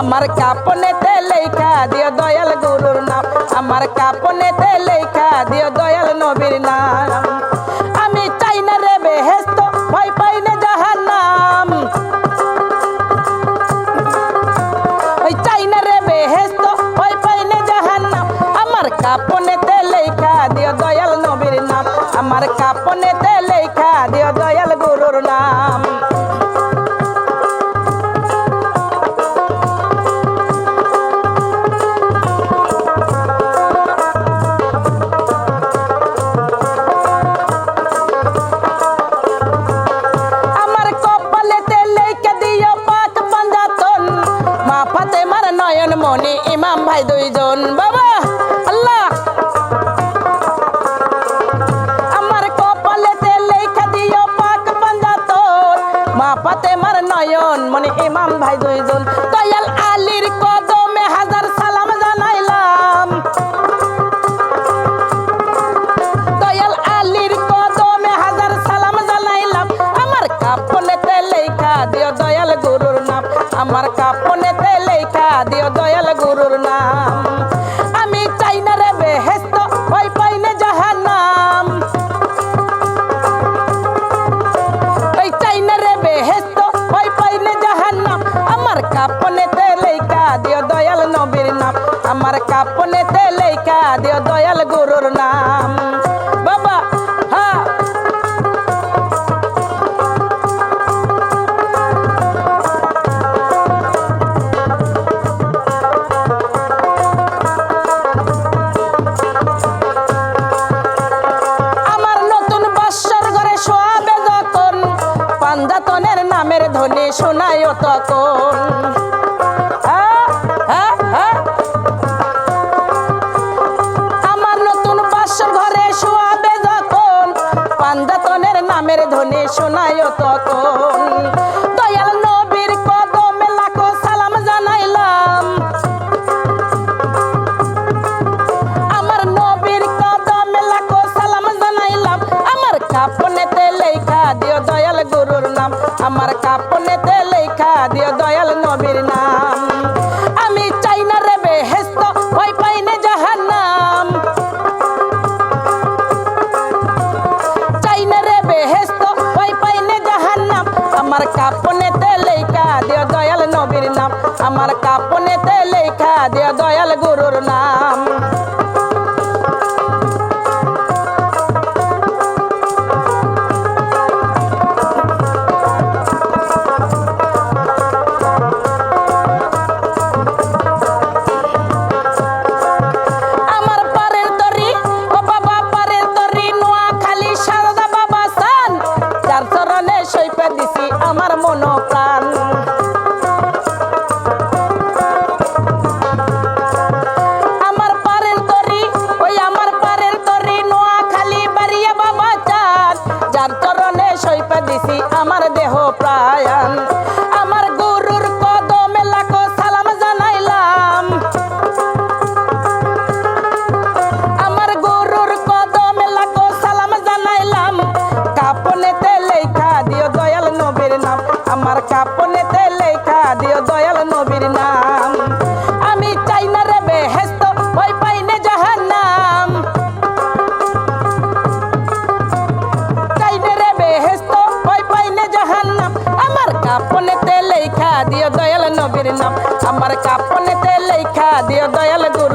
আমার কাপনে লেখা দিও দয়াল গুরুর নাম। আমার কাপনে লেখা দিও দয়াল নবীর নাম। আমি চাই না রে বেহেস্ত, ভয় পাই না যাহার ওই চাই না রে বেহেস্ত, ভয় পাই না যাহার নাম আমার কাপনে ফাতে মার নয়ন মনি ইমাম ভাই দুইজন। বাবা, আল্লাহ! আমার কপালেতে লেখা দিও পাক পাঞ্জাতন মা ফাতে মার নয়ন মনে ইমাম ভাই দুইজন। দয়াল আলীর কদমে হাজার সালাম জানাইলাম। দয়াল আলীর কদমে হাজার সালাম জানাইলাম। আমার কাপনেতে লেখা দিও দয়াল গুরুর নাম। আমার কাপনেতে দিও দয়াল নবীর নাম। আমার কাপনেতে লেখা দিও দয়াল গুরুর নাম। বাবা হ্যাঁ ধ্বনি শোনায় তখন নামের ধ্বনি শোনায় তখন দয়াল আমার কাপনেতে লেখা দিও দয়াল গুরুর নাম। আমার তরি কাপনেতে লেখা দিও দয়াল নবীর